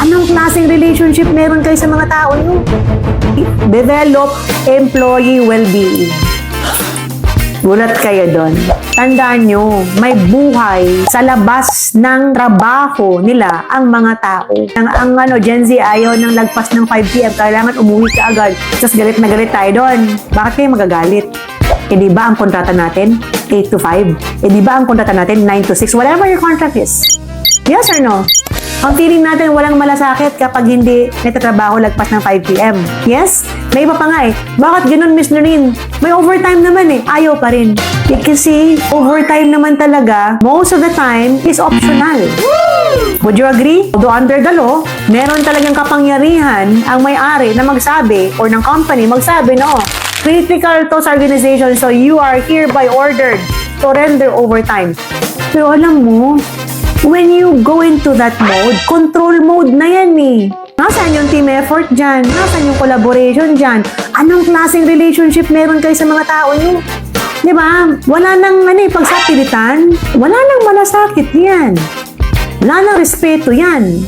Anong klaseng relationship meron kayo sa mga tao nyo? Develop employee well-being. Gulat kayo doon. Tandaan nyo, may buhay sa labas ng trabaho nila ang mga tao. Ang, ang ano, Gen Z ayaw ng lagpas ng 5pm, kailangan umuwi ka agad. Tapos galit na galit tayo doon. Bakit kayo magagalit? Eh di ba ang kontrata natin 8 to 5? Eh di ba ang kontrata natin 9 to 6? Whatever your contract is. Yes or no? Ang feeling natin walang malasakit kapag hindi nagtatrabaho lagpas ng 5pm. Yes? May iba pa nga eh. Bakit ganun, Miss Noreen? May overtime naman eh. Ayaw pa rin. Eh, kasi overtime naman talaga, most of the time, is optional. Would you agree? Although under the law, meron talagang kapangyarihan ang may-ari na magsabi or ng company magsabi na, oh, critical to sa organization so you are hereby ordered to render overtime. Pero alam mo, when you go into that mode, control mode na yan eh. Nasaan yung team effort dyan? Nasaan yung collaboration dyan? Anong klaseng relationship meron kayo sa mga tao nyo? Di ba? Wala nang ano, eh, pagsapilitan. Wala nang malasakit yan. Wala nang respeto yan.